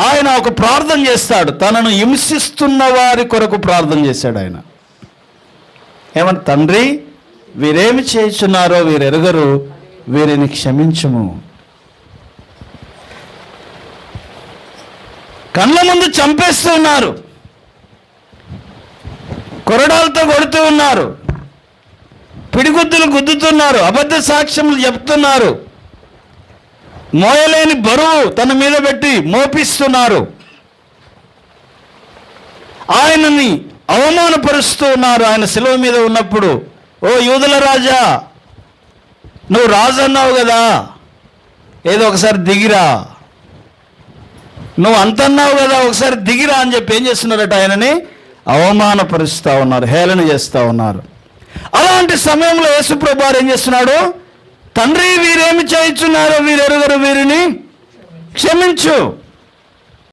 ఆయన ఒక ప్రార్థన చేస్తాడు. తనను హింసిస్తున్న వారి కొరకు ప్రార్థన చేశాడు ఆయన. ఏమంట తండ్రి వీరేమి చేయుచున్నారో వీరెరుగరు వీరిని క్షమించము. కళ్ళ ముందు చంపేస్తూ ఉన్నారు. కొరడాలతో కొడుతూ ఉన్నారు. పిడిగుద్దులు గుద్దుతున్నారు. అబద్ధ సాక్ష్యములు చెప్తున్నారు. మోయలేని బరువు తన మీద పెట్టి మోపిస్తున్నారు. ఆయనని అవమానపరుస్తూ ఉన్నారు ఆయన సెలవు మీద ఉన్నప్పుడు. ఓ యూదుల రాజా నువ్వు రాజు అన్నావు కదా ఏదో ఒకసారి దిగిరా. నువ్వు అంతన్నావు కదా ఒకసారి దిగిరా అని చెప్పి ఏం చేస్తున్నారట ఆయనని? అవమానపరుస్తూ ఉన్నారు హేళన చేస్తూ ఉన్నారు. అలాంటి సమయంలో యేసుప్రభు వారు ఏం చేస్తున్నాడు? తండ్రి చేయించున్నారో వీరెరుగురు వీరిని? క్షమించు.